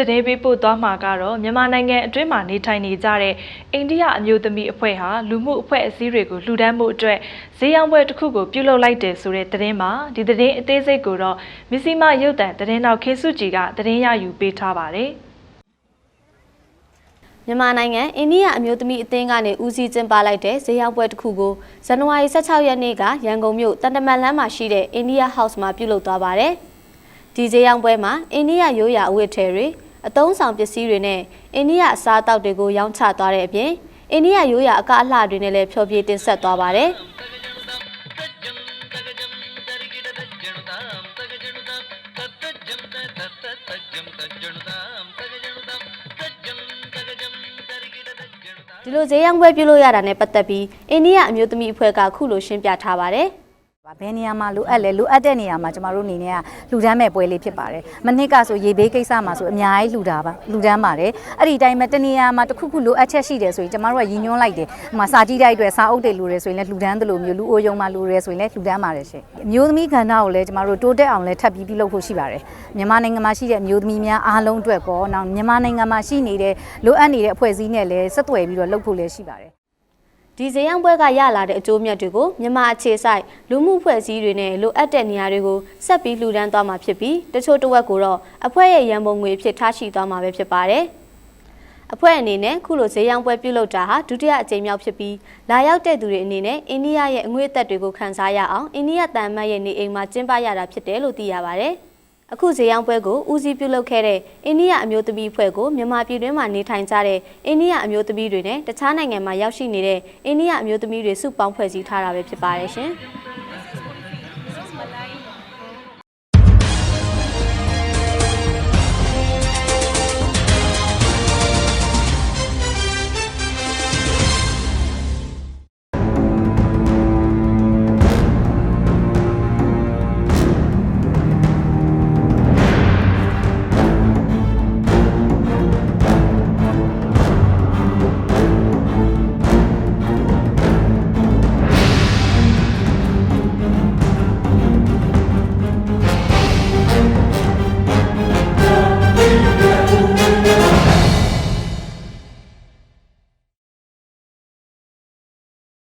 သတင်းပေးပို့သွားမှာကတော့မြန်မာနိုင်ငံအတွင်းမှာနေထိုင်နေကြတဲ့အိန္ဒိယအမျိုးသမီးအဖွဲ့ဟာလူမှုအဖွဲ့အစည်းတွေကိုလှူဒန်းမှုအတွက်ဈေးရောင်းပွဲတစ်ခုကိုပြုလုပ်လိုက်တယ်ဆိုတဲ့သတင်းမှာဒီသတင်းအသေးစိတ်ကိုတော့မစ္စည်းမရုတ်တံသတင်းတော်ခေစုကြည်ကသတင်းရယူပေးထားပါတယ်။မြန်မာနိုင်ငံအိန္ဒိယအမျိုးသမီးအသင်းကနေဦးစီးကျင်းပလိုက်တဲ့ဈေးရောက်ပွဲတစ်ခုကိုဇန်နဝါရီ16ရက်နေ့ကရန်ကုန်မြို့တန်တမန်လမ်းမှာရှိတဲ့အိန္ဒိယ House မှာပြုလုပ်သွားပါတယ်။ဒီဈေးရောက်ပွဲမှာအိန္ဒိယရိုးရာအဝတ်ထည်တွေ အသုံးဆောင်ပစ္စည်းတွေနဲ့အိန္ဒိယအစားအသောက်တွေကိုရောင်းချသွားတဲ့အပြင်အိန္ဒိယရိုးရာအကအလှတွေနဲ့လည်းဖျော်ဖြေတင်ဆက်သွားပါတယ်။ဒီလိုဈေးရောင်းပွဲပြုလုပ်ရတာနဲ့ပတ်သက်ပြီးအိန္ဒိယအမျိုးသမီးအဖွဲ့ကခုလိုရှင်းပြထားပါတယ်။ပါ ဘယ်နေရာမှာလိုအပ်လဲလိုအပ်တဲ့နေရာမှာကျမတို့အနေနဲ့ကလှူဒန်းမဲ့ပွဲလေးဖြစ်ပါတယ်မနှစ်ကဆိုရေဘေးကိစ္စမှာဆိုအများကြီးလှူတာပါလှူဒန်းပါတယ်အဲ့ဒီတိုင်းမှာတနေရာမှာတစ်ခုခုလိုအပ်ချက်ရှိတယ်ဆိုရင်ကျမတို့ကရည်ညွှန်းလိုက်တယ်ဟိုမှာစာကြည့်တိုက်အတွက်စာအုပ်တွေလိုတယ်ဆိုရင်လည်းလှူဒန်းသလိုမျိုးလူအိုယုံမှာလိုတယ်ဆိုရင်လည်းလှူဒန်းပါတယ်ရှင်အမျိုးသမီးကဏ္ဍကိုလည်းကျမတို့တိုးတက်အောင်လည်းထပ်ပြီးပြုလုပ်ဖို့ရှိပါတယ်မြန်မာနိုင်ငံမှာရှိတဲ့အမျိုးသမီးများအားလုံးအတွက်ကောနောက်မြန်မာနိုင်ငံမှာရှိနေတဲ့လိုအပ်နေတဲ့အဖွဲ့အစည်းနဲ့လည်းဆက်သွယ်ပြီးတော့လုပ်ဖို့လည်းရှိပါတယ် ဒီဈေးရောင်းပွဲကရလာတဲ့အကျိုးမြတ်တွေကိုမြန်မာအခြေစိုက်လူမှုဖွဲ့စည်းတွေနဲ့လိုအပ်တဲ့နေရာတွေကိုဆက်ပြီးလှူဒန်းသွားမှာဖြစ်ပြီးတချို့တစ်ဝက်ကိုတော့အဖွဲ့ရဲ့ရန်ပုံငွေဖြစ်ထားရှိသွားမှာပဲဖြစ်ပါတယ်။အဖွဲ့အနေနဲ့ခုလိုဈေးရောင်းပွဲပြုလုပ်တာဟာဒုတိယအကြိမ်မြောက်ဖြစ်ပြီးလာရောက်တဲ့သူတွေအနေနဲ့အိန္ဒိယရဲ့အငွေ့အသက်တွေကိုခန်းစားရအောင်အိန္ဒိယတန်မတ်ရဲ့နေအိမ်မှာကျင်းပရတာဖြစ်တယ်လို့သိရပါတယ်။ အခုဈေးရောင်းပွဲကိုဦးစီးပြုလုပ်ခဲ့တဲ့အိန္ဒိယအမျိုးသမီးအဖွဲ့ကိုမြန်မာပြည်တွင်းမှာနေထိုင်ကြတဲ့အိန္ဒိယအမျိုးသမီးတွေနဲ့တခြားနိုင်ငံမှာရောက်ရှိနေတဲ့အိန္ဒိယအမျိုးသမီးတွေစုပေါင်းဖွဲ့စည်းထားတာပဲဖြစ်ပါတယ်ရှင်။